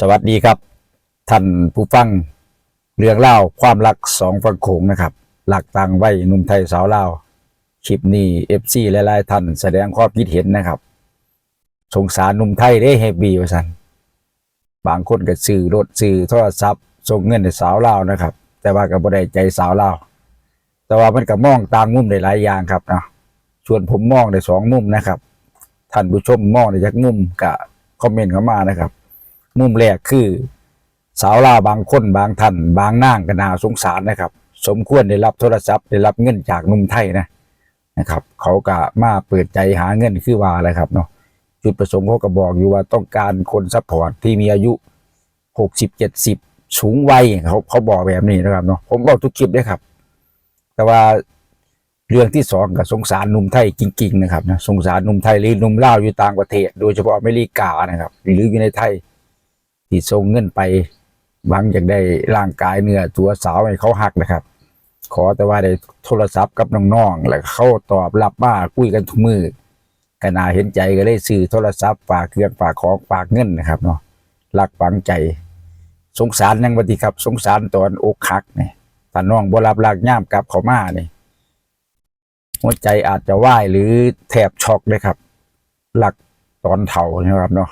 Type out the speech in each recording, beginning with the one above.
สวัสดีครับ ท่านผู้ฟังเรื่องเล่าความรักสองฝั่งโขงนะครับ หลักต่างไว้หนุ่มไทยสาวลาวคลิปนี้เอฟซีหลายๆท่านแสดงความคิดเห็นนะครับ สงสารหนุ่มไทยได้เฮบบีว่าสันบางคนก็ซื้อรถซื้อโทรศัพท์ส่งเงินให้สาวลาวนะครับ แต่ว่าก็บ่ได้ใจสาวลาวแต่ว่ามันก็มองต่างมุมได้หลายอย่างครับนะส่วนผมมองได้สองมุมนะครับ ท่านผู้ชมมองได้จากมุมก็คอมเมนต์เข้ามานะครับ มุมแรกคือ สาวลาบางคนบางท่านบางนางก็น่าสงสารนะครับ สมควรได้รับโทรศัพท์ได้รับเงินจากนุ่มไทยนะนะครับ เขาก็มาเปิดใจหาเงินคือว่าอะไรครับเนาะจุดประสงค์เขาก็บอกอยู่ว่าต้องการคนซัพพอร์ตที่มีอายุหกสิบเจ็ดสิบสูงวัยเขาเขาบอกแบบนี้นะครับเนาะผมบอกทุกคลิปด้วยครับ แต่ว่าเรื่องที่สองก็สงสารนุ่มไทยจริง ๆ นะครับนะสงสารนุ่มไทยหรือนุ่มลาวอยู่ต่างประเทศ โดยเฉพาะอเมริกานะครับ หรืออยู่ในไทย ที่ส่งเงินไปหวังอยากได้ร่างกายเนื้อตัวสาวให้เขาหักนะครับ ขอแต่ว่าได้โทรศัพท์กับน้องๆแล้วเขาตอบรับมาคุยกันทุกมือก็น่าเห็นใจก็เลยซื้อโทรศัพท์ฝากเครื่องฝากของฝากเงินนะครับเนาะรักฝังใจ สงสารยังบัดนี้ครับ สงสารตอนอกหักเนี่ยถ้าน้องบรับรากย่ามกลับเขามาเนี่ยหัวใจอาจจะวายหรือแทบช็อกเลยครับ หลักตอนเฒ่านะครับเนาะ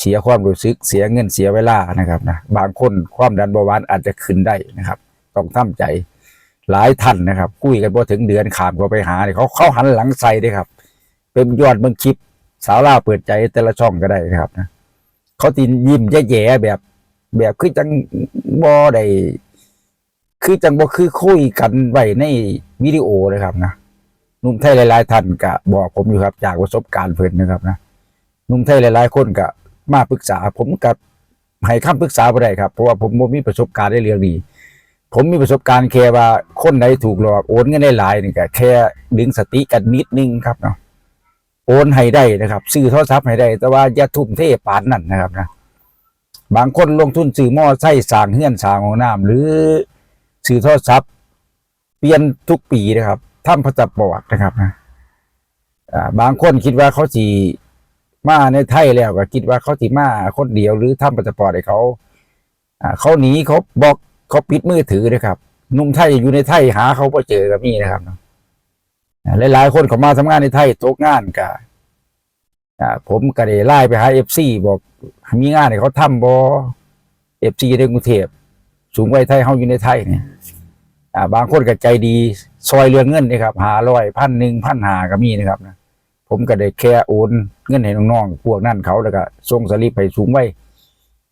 เสียความรู้สึกเสียเงินเสียเวลานะครับนะบางคนความดันเบาหวานอาจจะขึ้นได้นะครับ ต้องทำใจหลายท่านนะครับคุยกันพอถึงเดือนขามก็ไปหาเนี่ยเขาเขาหันหลังใส่เลยครับ เป็นยอดเบิ่งคลิป สาวล่าเปิดใจแต่ละช่องก็ได้นะครับนะเขาตินยิ้มแย่ๆแบบ แบบคือจังบ่ได้คือจังบ่คือคุยกันไว้ในวิดีโอนะครับนะนุ่มไทยหลาย ๆ ท่านก็บอกผมอยู่ครับ จากประสบการณ์เพิ่นนะครับนะนุ่มไทยหลาย ๆ คนก็ มาปรึกษา ผมกับให้คำปรึกษาบ่ได้ครับ เพราะว่าผมบ่มีประสบการณ์ในเรื่องนี้ ผมมีประสบการณ์แค่ว่าคนไหนถูกหลอกโอนเงินได้หลายนี่ก็แค่ดึงสติกันนิดนึงครับเนาะโอนให้ได้นะครับ ซื้อโทรศัพท์ให้ได้ แต่ว่าอย่าทุ่มเทปานนั่นนะครับนะบางคนลงทุนซื้อหม้อไส้สางเฮือนสางของน้ำหรือซื้อโทรศัพท์เปลี่ยนทุกปีนะครับทำพาสปอร์ตนะครับนะบางคนคิดว่าเขาสิ มาในไทยแล้วก็คิดว่าเขาสิมาคนเดียวหรือทำปัสปอร์ตให้เขาเขาหนีเขาบอกเขาปิดมือถือนะครับนุ่มไทยอยู่ในไทยหาเขาพอเจอกับนี่นะครับเนาะหลายๆคนเขามาทำงานในไทยตกงานก็อ่าผมก็ได้ไล่ไปหาเอฟซีบอกมีงานให้เขาทำบอเอฟซีในกรุงเทพสูงวัยไทยเขาอยู่ในไทยเนี่ยบางคนก็ใจดีซอยเรืองเงินนะครับหาร้อยพันหนึ่งพันหาก็มีนะครับนะ ผมก็ได้แค่โอนเงินให้น้องๆพวกนั่นเขาแล้วก็ส่งสลิปไปสูงไว้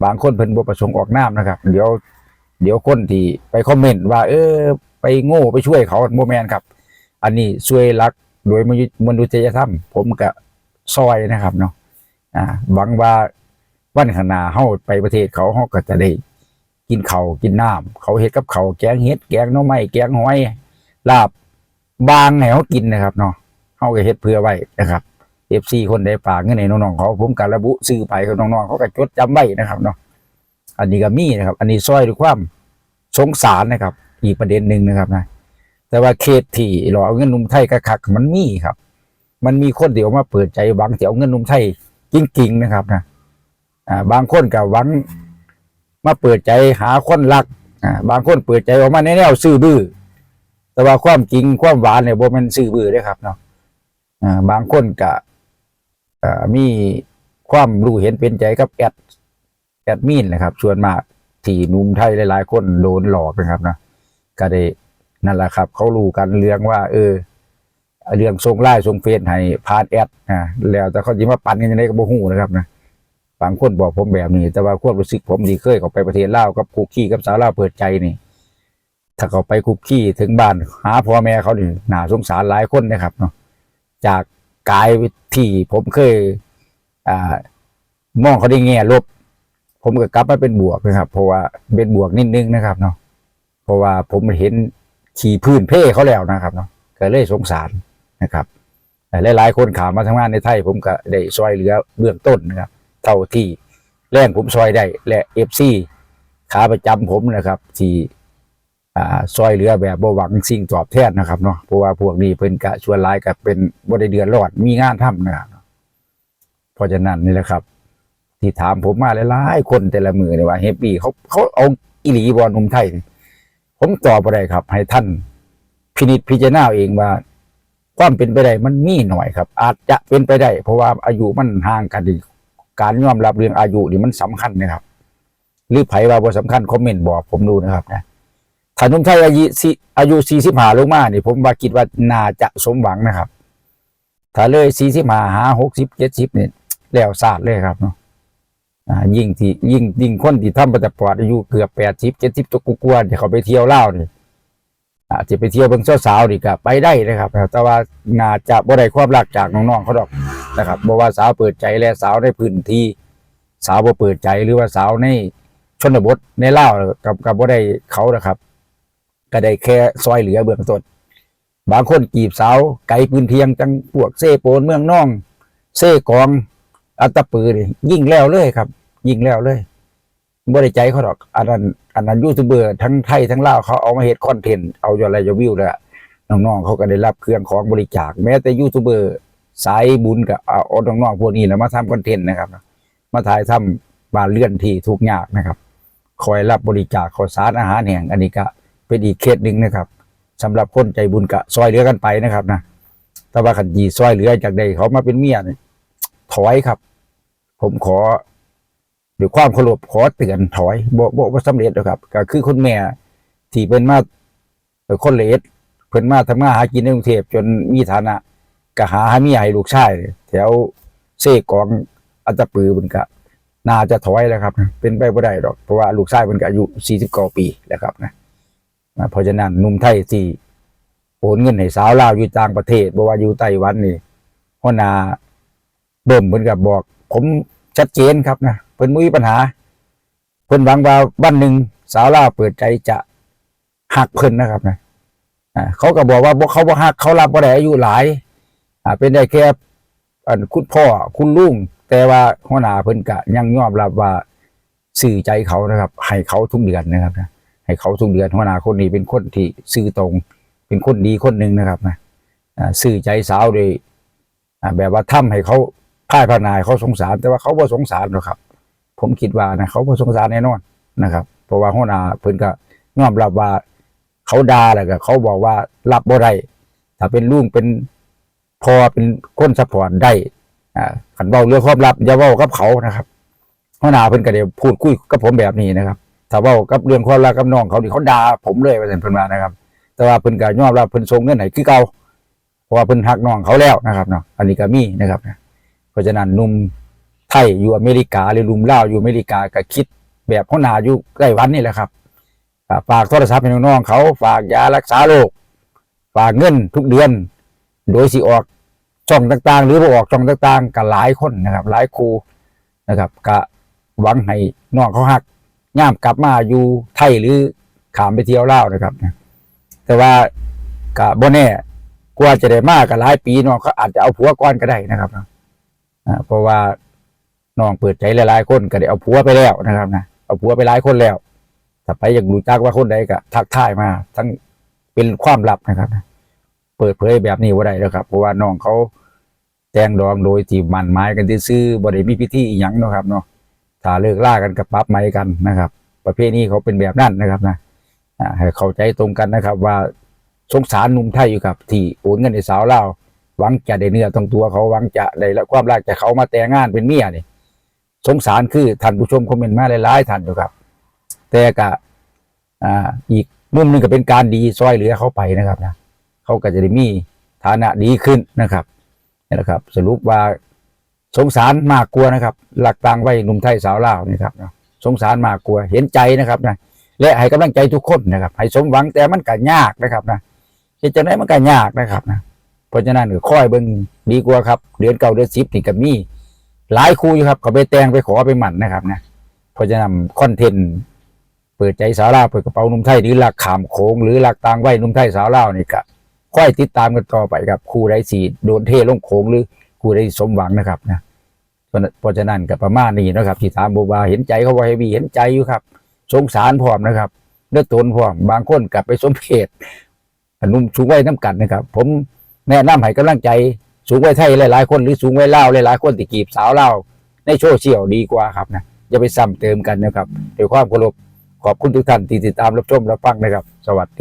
บางคนเพิ่นบ่ประสงค์ออกนามนะครับ เดี๋ยว เดี๋ยวคนที่ไปคอมเมนต์ว่า เออ ไปโง่ไปช่วยเขาโมแมนครับ อันนี้ช่วยรักโดยมนุษยธรรม ผมก็ซอยนะครับเนาะอ่าหวังว่าวันข้างหน้าเฮาไปประเทศเขาเฮาก็จะได้กินเขากินน้ำเขาเฮ็ดกับเขาแกงเฮ็ดแกงน่อไม้แกงหอยลาบบางให้เขากินนะครับเนาะ เขาก็เฮ็ดเพื่อไว้นะครับเอฟซีคนใดฝากเงินให้น้องๆเขาผมการระบุซื้อไปขอน้องๆเขาก็จดจำไว้นะครับเนาะอันนี้ก็มีนะครับ อันนี้ซอยด้วยความสงสารนะครับ อีกประเด็นหนึ่งนะครับนะแต่ว่าเคสที่หลอกเอาเงินนุ่มไทยกระคักมันมีครับ มันมีคนเดียวมาเปิดใจหวังจะเอาเงินนุ่มไทยจริงๆนะครับนะอ่าบางคนก็หวังมาเปิดใจหาคนรักอ่าบางคนเปิดใจออกมาในแนวซื่อบื้อแต่ว่าความจริงความหวานเนี่ยบ่มันซื่อบื้อเด้ครับเนาะ บางคนก็มีความรู้เห็นเป็นใจกับแอดแอดมินนะครับส่วนมาที่นุ่มไทยหลาย ๆ คนโดนหลอกนะครับนะก็ได้นั่นแหละครับ เขารู้กันเรื่องว่า เออ เรื่องส่งไลน์ส่งเฟซให้ผ่านแอดอ่าแล้วแต่เขาจิมาปั่นกันยังไงก็บ่ฮู้นะครับนะบางคนบอกผมแบบนี้ แต่ว่าความรู้สึกผมที่เคยเขาไปประเทศลาวกับคุกกี้กับสาวลาวเปิดใจนี่ ถ้าเขาไปคุกกี้ถึงบ้านหาพ่อแม่เขาหน่าสงสารหลายคนนะครับเนาะ จากกายที่ผมเคยอ่ามองเขาได้แง่ลบ ผมก็กลับมาเป็นบวกนะครับ เพราะว่าเป็นบวกนิดนึงนะครับเนาะเพราะว่าผมเห็นขี่พื้นเพ่เขาแล้วนะครับเนาะก็เลยสงสารนะครับแต่หลายๆคนขามาทำงานในไทย ผมก็ได้ซอยเหลือเบื้องต้นนะครับเท่าที่แรงผมซอยได้และเอฟซีขาประจำผมนะครับ ที่ อ่าซอยเหลือแบบบ่หวังสิ่งตอบแทนนะครับเนาะเพราะว่าพวกนี้เพิ่นกะชวนหลายกับเป็นบ่ได้เดือดร้อนมีงานทำนะครับเพราะฉะนั้นนี่แหละครับ ที่ถามผมมาหลายๆคนแต่ละมือเนี่ยว่าเฮปปี้เขาเขาเอาอิหลีบอลนุ่มไทย ผมตอบอะไรครับ ให้ท่านพินิจพิจารณาเองว่าความเป็นไปได้มันมีหน่อยครับ อาจจะเป็นไปได้ เพราะว่าอายุมันห่างกันอีการยอมรับเรื่องอายุนี่มันสำคัญนะครับ หรือไผว่าบ่สำคัญคอมเมนต์บอกผมดูนะครับนะ ถ้าหนุ่มไทยอายุสี่อายุสี่สิบห้าลงมานี่ผมว่าคิดว่าน่าจะสมหวังนะครับ ถ้าเลยสี่สิบห้าหาหกสิบเจ็ดสิบเนี่ยแล้วศาสตร์เลยครับเนาะยิ่งที่ยิ่งยิ่งคนที่ทำประจักษ์ปอดอายุเกือบแปดสิบเจ็ดสิบตัวกวนที่เขาไปเที่ยวเล่าวนี่อาจจะไปเที่ยวเบิ่งสาวๆนี่ก็ไปได้นะครับ แต่ว่าน่าจะบ่ได้ความรักจากน้องๆเขาดอกนะครับบ่ว่าสาวเปิดใจและสาวในพื้นที่สาวบ่เปิดใจหรือว่าสาวในชนบทในเล่ากับกับบ่ได้เขานะครับ ก็ได้แค่ซอยเหลือเบื้องต้นบางคนกีบสาวไกลปืนเทียงจังพวกเซ่โปนเมืองน่อง เซ่กอง อัตปืนยิ่งแล้วเลยครับ ยิ่งแล้วเลยบ่ได้ใจเขาดอก อันนั้นอันนั้นยูทูบเบอร์ทั้งไทยทั้งลาวเขาเอามาเฮ็ดคอนเทนต์เอายอดไลค์ยอดวิวแล้วน้องๆเขาก็ได้รับเครื่องของบริจาค แม้แต่ยูทูบเบอร์สายบุญก็เอาเอาน้องๆพวกนี้แหล้วมาทำคอนเทนต์นะครับ มาถ่ายทำบานเลื่อนที่ทุกยากนะครับ คอยรับบริจาคข้าวสารอาหารแห่งอันนี้ก็ เป็นอีกเคสหนึ่งนะครับสำหรับคนใจบุญกะซอยเหลือกันไปนะครับนะแต่ว่าขันยีซอยเหลือจากใดเขามาเป็นเมียนี่ถอยครับ ผมขอด้วยความเคารพขอเตือนถอยบ่บ่บ่าสำเร็จหรอกครับ ก็คือคนแม่ที่เป็นมาเอ่คนเลสเพิ่นมาทำงานหากินในกรุงเทพจนมีฐานะก็หาให้เมียให้ลูกชายแถวเซกองอัตปือเพิ่นก็น่าจะถอยแล้วครับ เป็นไปไม่ได้หรอกเพราะว่าลูกชายมันก็อายุ49ปีแล้วครับนะ เพราะฉะนั้นหนุ่มไทยที่โอนเงินให้สาวลาวอยู่ต่างประเทศบ่ว่าอยู่ไต้หวันนี่หัวหน้าเบิ่มเพิ่นก็บบอก ผมชัดเจนครับนะเพิ่นบ่มีปัญหา เพิ่นหวังว่าวันหนึ่งสาวลาวเปิดใจจะหักเพิ่นนะครับนะเขาก็บอกว่าเขาบ่หักเขารับบ่ได้อายุหลายเป็นได้แค่อันคุณพ่อคุณลุงแต่ว่าหัวหน้าเพิ่นกะยังยอมรับว่าสื่อใจเขานะครับ ให้เขาทุกเดือนนะครับนะ ให้เขาทุกเดือนหัวหน้าคนนี้เป็นคนที่ซื่อตรง เป็นคนดีคนหนึ่งนะครับนะอ่าสื่อใจสาวดยอ่าแบบว่าทำให้เขาพ่ายพนายเขาสงสาร แต่ว่าเขาบ่สงสารหรอกครับ ผมคิดว่านะเขาบ่สงสารแน่นอนนะครับ เพราะว่าหัวหน้าเพิ่นก็ยอมรับว่าเขาด่าแล้วก็เขาบอกว่ารับบ่ได้ถ้าเป็นลุงเป็นพอเป็นคนซัพพอร์ตได้อ่าขันเว้าเรื่องความลับอย่าเว้ากับเขานะครับหัวหน้าเพิ่นก็ได้พูดคุยกับผมแบบนี้นะครับ ถ้าเว้ากับเรื่องความรักกับน้องเขานี่เขาด่าผมเลยว่าซั่นเพิ่นว่านะครับ แต่ว่าเพิ่นก็ยอมรับเพิ่นส่งเงินให้คือเก่าเพราะว่าเพิ่นฮักน้องเขาแล้วนะครับเนาะอันนี้ก็มีนะครับนะเพราะฉะนั้นหนุ่มไทยอยู่อเมริกาหรือหนุ่มลาวอยู่อเมริกาก็คิดแบบหัวหน้าอยู่ไต้หวันนี่แหละครับฝากโทรศัพท์ให้น้องๆเขา ฝากยารักษาโรคฝากเงินทุกเดือน โดยสิออกช่องต่างๆ หรือบ่ออกช่องต่างๆก็หลายคนนะครับ หลายครูนะครับก็หวังให้น้องเขาหัก ย่ามกลับมาอยู่ไทยหรือขามไปเที่ยวลาวนะครับ แต่ว่าก็บ่แน่กว่าจะได้มากก็หลายปีน้องเขาอาจจะเอาผัวก่อนก็ได้นะครับเพราะว่าน้องเปิดใจหลายๆคนก็ได้เอาผัวไปแล้วนะครับนะเอาผัวไปหลายคนแล้วถ้าไปอยากรู้จักว่าคนใดก็ทักทายมา ทั้งเป็นความลับนะครับเปิดเผยแบบนี้ว่าได้แล้วครับ เพราะว่าน้องเขาแต่งดองโดยที่มันหมายกันซื่อบ่ได้มีพิธีอีหยังนะครับเนาะ ถ้าเลิกล่ากันกับปั๊บไม้กันนะครับ ประเภทนี้เขาเป็นแบบนั้นนะครับนะให้เข้าใจตรงกันนะครับ ว่าสงสารหนุ่มไทยอยู่ครับ ที่โอนเงินในสาวเล่าหวังจะได้เนื้อตรงตัวเขาหวังจะได้ละความรักจากเขามาแต่งงานเป็นเมียนี่สงสารคือท่านผู้ชมคอมเมนต์มาหลายๆท่านอยู่ครับ แต่กะอีกมุมหนึงก็เป็นการดีซอยเหลือเขาไปนะครับนะเขาก็จะได้มีฐานะดีขึ้นนะครับนี่แหละครับ สรุปว่า สงสารมากกลัวนะครับ หลักตังไว้หนุ่มไทยสาวลาวนี่ครับสงสารมากกลัวเห็นใจนะครับนะและให้กำลังใจทุกคนนะครับให้สมหวังแต่มันก็ยากนะครับนะเหตุจะได้มันก็ยากนะครับนะเพราะฉะนั้นก็ค่อยเบิ่งดีกว่าครับเดือนเก่าเดือนสิบนี่ก็มีหลายครูอยู่ครับเขาไปแต่งไปขอไปหมั่นนะครับนะเพราะฉะนั้นคอนเทนต์เปิดใจสาวลาวเปิดกระเป๋านุ่มไทยหรือหลักขามโค้งหรือหลักตังไว้หนุ่มไทยสาวลาวนี่ก็ค่อยติดตามกันต่อไปครับครูไดสีโดนเทลงโขงหรือ ครูได้สมหวังนะครับนะเพราะฉะนั้นกับประมาณนี้นะครับ ที่ถามบอกว่าเห็นใจเขาว่าให้บีเห็นใจอยู่ครับ สงสารพร้อมนะครับเลือดตนพร้อมบางคนกลับไปสมเพศอนุ่มสูงไว้น้ำกันนะครับ ผมแนะนำให้กำลังใจสูงไว้ไทยหลายๆคนหรือสูงไว้เล่าหลายๆคนที่กีบสาวเล่าในโซเชี่ยลดีกว่าครับนะอย่าไปซ้ำเติมกันนะครับด้วยความเคารพขอบคุณทุกท่านที่ติดตามรับชมรับฟังนะครับ สวัสดี